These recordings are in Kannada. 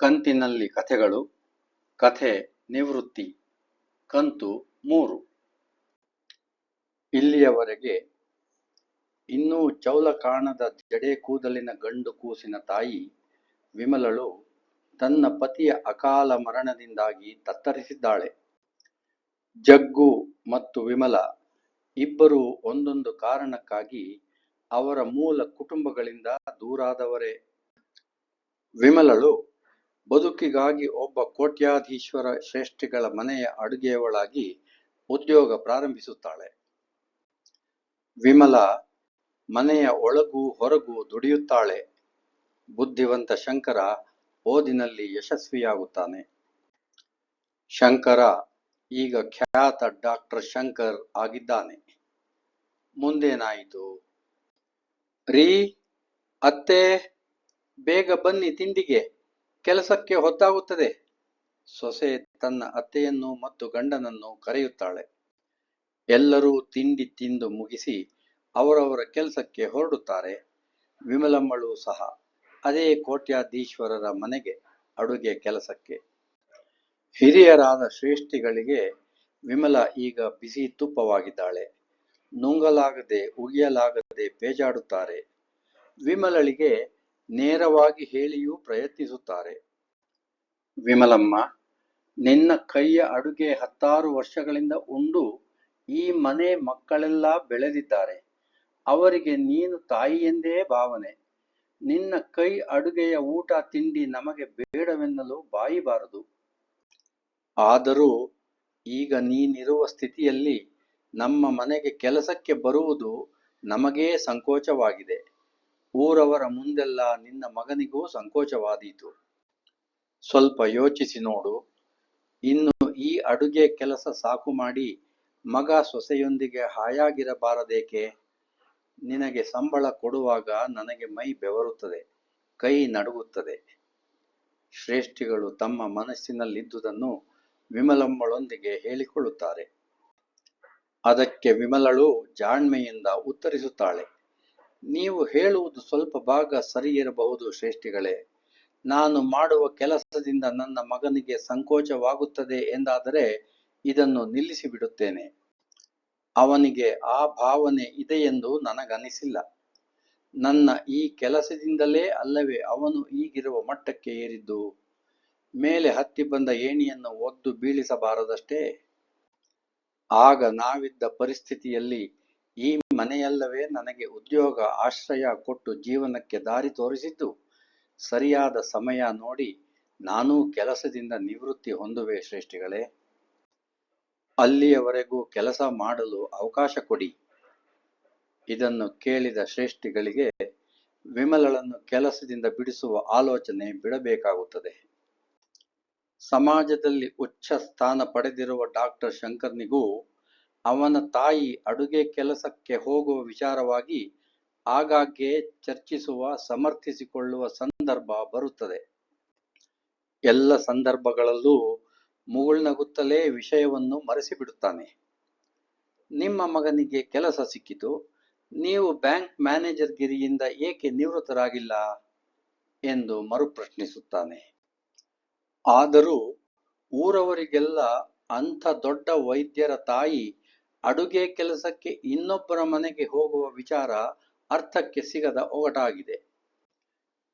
ಕಂತಿನಲ್ಲಿ ಕಥೆಗಳು, ಕಥೆ ನಿವೃತ್ತಿ, ಕಂತು ಮೂರು. ಇಲ್ಲಿಯವರೆಗೆ ಇನ್ನೂ ಚೌಲ ಕಾಣದ ಜಡೆ ಕೂದಲಿನ ಗಂಡು ಕೂಸಿನ ತಾಯಿ ವಿಮಲಳು ತನ್ನ ಪತಿಯ ಅಕಾಲ ಮರಣದಿಂದಾಗಿ ತತ್ತರಿಸಿದ್ದಾಳೆ. ಜಗ್ಗು ಮತ್ತು ವಿಮಲ ಇಬ್ಬರೂ ಒಂದೊಂದು ಕಾರಣಕ್ಕಾಗಿ ಅವರ ಮೂಲ ಕುಟುಂಬಗಳಿಂದ ದೂರಾದವರೇ. ವಿಮಲಳು ಬದುಕಿಗಾಗಿ ಒಬ್ಬ ಕೋಟ್ಯಾಧೀಶ್ವರ ಶ್ರೇಷ್ಠಿಗಳ ಮನೆಯ ಅಡುಗೆಯವಳಾಗಿ ಉದ್ಯೋಗ ಪ್ರಾರಂಭಿಸುತ್ತಾಳೆ. ವಿಮಲ ಮನೆಯ ಒಳಗೂ ಹೊರಗೂ ದುಡಿಯುತ್ತಾಳೆ. ಬುದ್ಧಿವಂತ ಶಂಕರ ಓದಿನಲ್ಲಿ ಯಶಸ್ವಿಯಾಗುತ್ತಾನೆ. ಶಂಕರ ಈಗ ಖ್ಯಾತ ಡಾಕ್ಟರ್ ಶಂಕರ್ ಆಗಿದ್ದಾನೆ. ಮುಂದೇನಾಯಿತು? ರೀ, ಅತ್ತೆ, ಬೇಗ ಬನ್ನಿ ತಿಂಡಿಗೆ. ಕೆಲಸಕ್ಕೆ ಹೊತ್ತಾಗುತ್ತದೆ. ಸೊಸೆ ತನ್ನ ಅತ್ತೆಯನ್ನು ಮತ್ತು ಗಂಡನನ್ನು ಕರೆಯುತ್ತಾಳೆ. ಎಲ್ಲರೂ ತಿಂಡಿ ತಿಂದು ಮುಗಿಸಿ ಅವರವರ ಕೆಲಸಕ್ಕೆ ಹೊರಡುತ್ತಾರೆ. ವಿಮಲಮ್ಮಳು ಸಹ ಅದೇ ಕೋಟ್ಯಾಧೀಶ್ವರರ ಮನೆಗೆ ಅಡುಗೆ ಕೆಲಸಕ್ಕೆ. ಹಿರಿಯರಾದ ಶ್ರೇಷ್ಠಿಗಳಿಗೆ ವಿಮಲ ಈಗ ಬಿಸಿ ತುಪ್ಪವಾಗಿದ್ದಾಳೆ. ನುಂಗಲಾಗದೆ, ಉಗಿಯಲಾಗದೆ ಬೇಜಾಡುತ್ತಾರೆ. ವಿಮಲಳಿಗೆ ನೇರವಾಗಿ ಹೇಳಿಯೂ ಪ್ರಯತ್ನಿಸುತ್ತಾರೆ. ವಿಮಲಮ್ಮ, ನಿನ್ನ ಕೈಯ ಅಡುಗೆ ಹತ್ತಾರು ವರ್ಷಗಳಿಂದ ಉಂಡು, ಈ ಮನೆ ಮಕ್ಕಳೆಲ್ಲ ಬೆಳೆದಿದ್ದಾರೆ. ಅವರಿಗೆ ನೀನು ತಾಯಿಯೆಂದೇ ಭಾವನೆ. ನಿನ್ನ ಕೈ ಅಡುಗೆಯ ಊಟ ತಿಂಡಿ ನಮಗೆ ಬೇಡವೆನ್ನಲು ಬಾಯಿಬಾರದು ಆದರೂ ಈಗ ನೀನಿರುವ ಸ್ಥಿತಿಯಲ್ಲಿ ನಮ್ಮ ಮನೆಗೆ ಕೆಲಸಕ್ಕೆ ಬರುವುದು ನಮಗೇ ಸಂಕೋಚವಾಗಿದೆ. ಊರವರ ಮುಂದೆಲ್ಲ ನಿನ್ನ ಮಗನಿಗೂ ಸಂಕೋಚವಾದೀತು. ಸ್ವಲ್ಪ ಯೋಚಿಸಿ ನೋಡು. ಇನ್ನು ಈ ಅಡುಗೆ ಕೆಲಸ ಸಾಕು ಮಾಡಿ ಮಗ ಸೊಸೆಯೊಂದಿಗೆ ಹಾಯಾಗಿರಬಾರದೇಕೆ? ನಿನಗೆ ಸಂಬಳ ಕೊಡುವಾಗ ನನಗೆ ಮೈ ಬೆವರುತ್ತದೆ, ಕೈ ನಡುಗುತ್ತದೆ. ಶ್ರೇಷ್ಠಿಗಳು ತಮ್ಮ ಮನಸ್ಸಿನಲ್ಲಿದ್ದುದನ್ನು ವಿಮಲಮ್ಮಳೊಂದಿಗೆ ಹೇಳಿಕೊಳ್ಳುತ್ತಾರೆ. ಅದಕ್ಕೆ ವಿಮಲಳು ಜಾಣ್ಮೆಯಿಂದ ಉತ್ತರಿಸುತ್ತಾಳೆ. ನೀವು ಹೇಳುವುದು ಸ್ವಲ್ಪ ಭಾಗ ಸರಿಯಿರಬಹುದು ಶ್ರೇಷ್ಠಿಗಳೇ. ನಾನು ಮಾಡುವ ಕೆಲಸದಿಂದ ನನ್ನ ಮಗನಿಗೆ ಸಂಕೋಚವಾಗುತ್ತದೆ ಎಂದಾದರೆ ಇದನ್ನು ನಿಲ್ಲಿಸಿ ಬಿಡುತ್ತೇನೆ ಅವನಿಗೆ ಆ ಭಾವನೆ ಇದೆಯೆಂದು ನನಗನಿಸಿಲ್ಲ. ನನ್ನ ಈ ಕೆಲಸದಿಂದಲೇ ಅಲ್ಲವೇ ಅವನು ಈಗಿರುವ ಮಟ್ಟಕ್ಕೆ ಏರಿದ್ದು. ಮೇಲೆ ಹತ್ತಿ ಬಂದ ಏಣಿಯನ್ನು ಒದ್ದು ಬೀಳಿಸಬಾರದಷ್ಟೇ? ಆಗ ನಾವಿದ್ದ ಪರಿಸ್ಥಿತಿಯಲ್ಲಿ ಈ ಮನೆಯಲ್ಲವೇ ನನಗೆ ಉದ್ಯೋಗ, ಆಶ್ರಯ ಕೊಟ್ಟು ಜೀವನಕ್ಕೆ ದಾರಿ ತೋರಿಸಿದ್ದು ಸರಿಯಾದ ಸಮಯ ನೋಡಿ ನಾನೂ ಕೆಲಸದಿಂದ ನಿವೃತ್ತಿ ಹೊಂದುವೆ ಶ್ರೇಷ್ಠಿಗಳೇ. ಅಲ್ಲಿಯವರೆಗೂ ಕೆಲಸ ಮಾಡಲು ಅವಕಾಶ ಕೊಡಿ. ಇದನ್ನು ಕೇಳಿದ ಶ್ರೇಷ್ಠಿಗಳಿಗೆ ವಿಮಲಳನ್ನು ಕೆಲಸದಿಂದ ಬಿಡಿಸುವ ಆಲೋಚನೆ ಬಿಡಬೇಕಾಗುತ್ತದೆ. ಸಮಾಜದಲ್ಲಿ ಉಚ್ಚ ಸ್ಥಾನ ಪಡೆದಿರುವ ಡಾಕ್ಟರ್ ಶಂಕರ್ನಿಗೂ ಅವನ ತಾಯಿ ಅಡುಗೆ ಕೆಲಸಕ್ಕೆ ಹೋಗುವ ವಿಚಾರವಾಗಿ ಆಗಾಗ್ಗೆ ಚರ್ಚಿಸುವ, ಸಮರ್ಥಿಸಿಕೊಳ್ಳುವ ಸಂದರ್ಭ ಬರುತ್ತದೆ. ಎಲ್ಲ ಸಂದರ್ಭಗಳಲ್ಲೂ ಮುಗುಳ್ನಗುತ್ತಲೇ ವಿಷಯವನ್ನು ಮರೆಸಿಬಿಡುತ್ತಾನೆ. ನಿಮ್ಮ ಮಗನಿಗೆ ಕೆಲಸ ಸಿಕ್ಕಿತು. ನೀವು ಬ್ಯಾಂಕ್ ಮ್ಯಾನೇಜರ್ ಗಿರಿಯಿಂದ ಏಕೆ ನಿವೃತ್ತರಾಗಿಲ್ಲ? ಎಂದು ಮರುಪ್ರಶ್ನಿಸುತ್ತಾನೆ. ಆದರೂ ಊರವರಿಗೆಲ್ಲ ಅಂಥ ದೊಡ್ಡ ವೈದ್ಯರ ತಾಯಿ ಅಡುಗೆ ಕೆಲಸಕ್ಕೆ ಇನ್ನೊಬ್ಬರ ಮನೆಗೆ ಹೋಗುವ ವಿಚಾರ ಅರ್ಥಕ್ಕೆ ಸಿಗದ ಒಗಟಾಗಿದೆ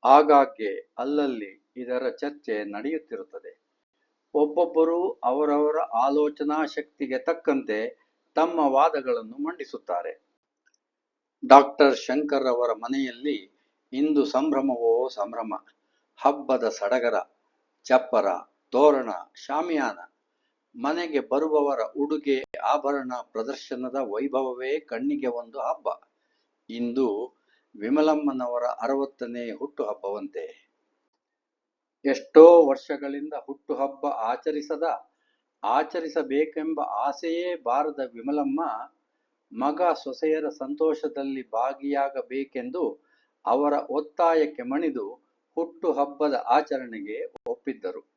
ಆಗಾಗ್ಗೆ ಅಲ್ಲಲ್ಲಿ ಇದರ ಚರ್ಚೆ ನಡೆಯುತ್ತಿರುತ್ತದೆ. ಒಬ್ಬೊಬ್ಬರು ಅವರವರ ಆಲೋಚನಾ ಶಕ್ತಿಗೆ ತಕ್ಕಂತೆ ತಮ್ಮ ವಾದಗಳನ್ನು ಮಂಡಿಸುತ್ತಾರೆ. ಡಾಕ್ಟರ್ ಶಂಕರ್ ಅವರ ಮನೆಯಲ್ಲಿ ಇಂದು ಸಂಭ್ರಮವೋ ಸಂಭ್ರಮ? ಹಬ್ಬದ ಸಡಗರ, ಚಪ್ಪರ, ತೋರಣ, ಶಾಮಿಯಾನ ಮನೆಗೆ ಬರುವವರ ಉಡುಗೆ, ಆಭರಣ, ಪ್ರದರ್ಶನದ ವೈಭವವೇ ಕಣ್ಣಿಗೆ ಒಂದು ಹಬ್ಬ. ಇಂದು ವಿಮಲಮ್ಮನವರ ಅರವತ್ತನೇ ಹುಟ್ಟುಹಬ್ಬವಂತೆ. ಎಷ್ಟೋ ವರ್ಷಗಳಿಂದ ಹುಟ್ಟುಹಬ್ಬ ಆಚರಿಸದ, ಆಚರಿಸಬೇಕೆಂಬ ಆಸೆಯೇ ಬಾರದ ವಿಮಲಮ್ಮ, ಮಗ ಸೊಸೆಯರ ಸಂತೋಷದಲ್ಲಿ ಭಾಗಿಯಾಗಬೇಕೆಂದು ಅವರ ಒತ್ತಾಯಕ್ಕೆ ಮಣಿದು ಹುಟ್ಟುಹಬ್ಬದ ಆಚರಣೆಗೆ ಒಪ್ಪಿದ್ದರು.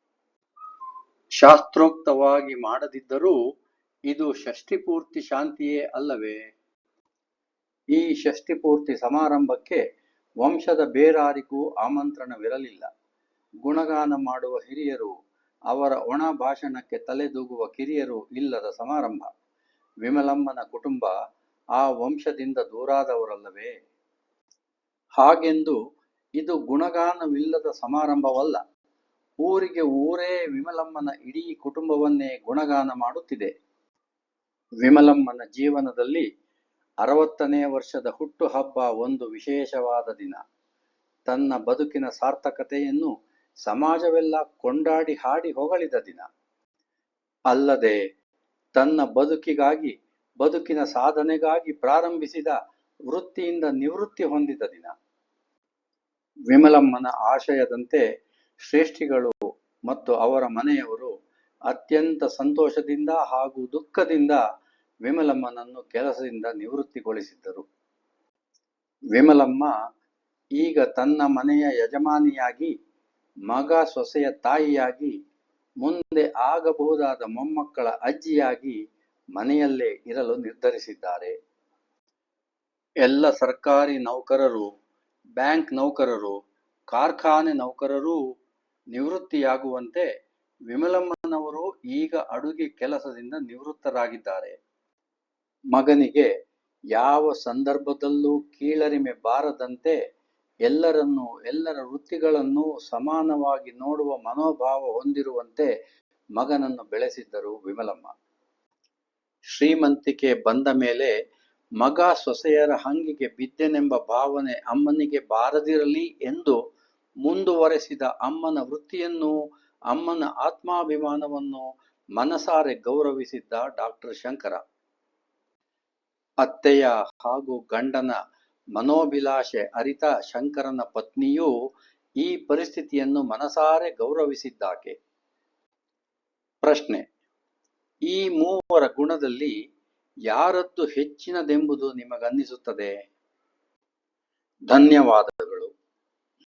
ಶಾಸ್ತ್ರೋಕ್ತವಾಗಿ ಮಾಡದಿದ್ದರೂ ಇದು ಷಷ್ಠಿಪೂರ್ತಿ ಶಾಂತಿಯೇ ಅಲ್ಲವೇ? ಈ ಷಷ್ಠಿಪೂರ್ತಿ ಸಮಾರಂಭಕ್ಕೆ ವಂಶದ ಬೇರಾರಿಗೂ ಆಮಂತ್ರಣವಿರಲಿಲ್ಲ. ಗುಣಗಾನ ಮಾಡುವ ಹಿರಿಯರು, ಅವರ ಒಣ ಭಾಷಣಕ್ಕೆ ತಲೆದೂಗುವ ಕಿರಿಯರು ಇಲ್ಲದ ಸಮಾರಂಭ. ವಿಮಲಮ್ಮನ ಕುಟುಂಬ ಆ ವಂಶದಿಂದ ದೂರಾದವರಲ್ಲವೇ? ಹಾಗೆಂದು ಇದು ಗುಣಗಾನವಿಲ್ಲದ ಸಮಾರಂಭವಲ್ಲ. ಊರಿಗೆ ಊರೇ ವಿಮಲಮ್ಮನ ಇಡೀ ಕುಟುಂಬವನ್ನೇ ಗುಣಗಾನ ಮಾಡುತ್ತಿದೆ. ವಿಮಲಮ್ಮನ ಜೀವನದಲ್ಲಿ ಅರವತ್ತನೇ ವರ್ಷದ ಹುಟ್ಟುಹಬ್ಬ ಒಂದು ವಿಶೇಷವಾದ ದಿನ. ತನ್ನ ಬದುಕಿನ ಸಾರ್ಥಕತೆಯನ್ನು ಸಮಾಜವೆಲ್ಲ ಕೊಂಡಾಡಿ ಹಾಡಿ ಹೊಗಳಿದ ದಿನ. ಅಲ್ಲದೆ ತನ್ನ ಬದುಕಿಗಾಗಿ, ಬದುಕಿನ ಸಾಧನೆಗಾಗಿ ಪ್ರಾರಂಭಿಸಿದ ವೃತ್ತಿಯಿಂದ ನಿವೃತ್ತಿ ಹೊಂದಿದ ದಿನ. ವಿಮಲಮ್ಮನ ಆಶಯದಂತೆ ಶ್ರೇಷ್ಠಿಗಳು ಮತ್ತು ಅವರ ಮನೆಯವರು ಅತ್ಯಂತ ಸಂತೋಷದಿಂದ ಹಾಗೂ ದುಃಖದಿಂದ ವಿಮಲಮ್ಮನನ್ನು ಕೆಲಸದಿಂದ ನಿವೃತ್ತಿಗೊಳಿಸಿದ್ದರು. ವಿಮಲಮ್ಮ ಈಗ ತನ್ನ ಮನೆಯ ಯಜಮಾನಿಯಾಗಿ, ಮಗ ಸೊಸೆಯ ತಾಯಿಯಾಗಿ, ಮುಂದೆ ಆಗಬಹುದಾದ ಮೊಮ್ಮಕ್ಕಳ ಅಜ್ಜಿಯಾಗಿ ಮನೆಯಲ್ಲೇ ಇರಲು ನಿರ್ಧರಿಸಿದ್ದಾರೆ. ಎಲ್ಲ ಸರ್ಕಾರಿ ನೌಕರರು, ಬ್ಯಾಂಕ್ ನೌಕರರು, ಕಾರ್ಖಾನೆ ನೌಕರರೂ ನಿವೃತ್ತಿಯಾಗುವಂತೆ ವಿಮಲಮ್ಮನವರು ಈಗ ಅಡುಗೆ ಕೆಲಸದಿಂದ ನಿವೃತ್ತರಾಗಿದ್ದಾರೆ. ಮಗನಿಗೆ ಯಾವ ಸಂದರ್ಭದಲ್ಲೂ ಕೀಳರಿಮೆ ಬಾರದಂತೆ ಎಲ್ಲರನ್ನೂ, ಎಲ್ಲರ ವೃತ್ತಿಗಳನ್ನು ಸಮಾನವಾಗಿ ನೋಡುವ ಮನೋಭಾವ ಹೊಂದಿರುವಂತೆ ಮಗನನ್ನು ಬೆಳೆಸಿದ್ದರು ವಿಮಲಮ್ಮ. ಶ್ರೀಮಂತಿಕೆ ಬಂದ ಮೇಲೆ ಮಗ ಸೊಸೆಯರ ಹಂಗಿಗೆ ಬಿದ್ದೆನೆಂಬ ಭಾವನೆ ಅಮ್ಮನಿಗೆ ಬಾರದಿರಲಿ ಎಂದು ಮುಂದುವರೆಸಿದ ಅಮ್ಮನ ವೃತ್ತಿಯನ್ನು, ಅಮ್ಮನ ಆತ್ಮಾಭಿಮಾನವನ್ನು ಮನಸಾರೆ ಗೌರವಿಸಿದ್ದ ಡಾಕ್ಟರ್ ಶಂಕರ. ಅತ್ತೆಯ ಹಾಗೂ ಗಂಡನ ಮನೋಭಿಲಾಷೆ ಅರಿತ ಶಂಕರನ ಪತ್ನಿಯೂ ಈ ಪರಿಸ್ಥಿತಿಯನ್ನು ಮನಸಾರೆ ಗೌರವಿಸಿದ್ದಾಕೆ? ಪ್ರಶ್ನೆ. ಈ ಮೂವರ ಗುಣದಲ್ಲಿ ಯಾರದ್ದು ಹೆಚ್ಚಿನದೆಂಬುದು ನಿಮಗನ್ನಿಸುತ್ತದೆ? ಧನ್ಯವಾದಗಳು.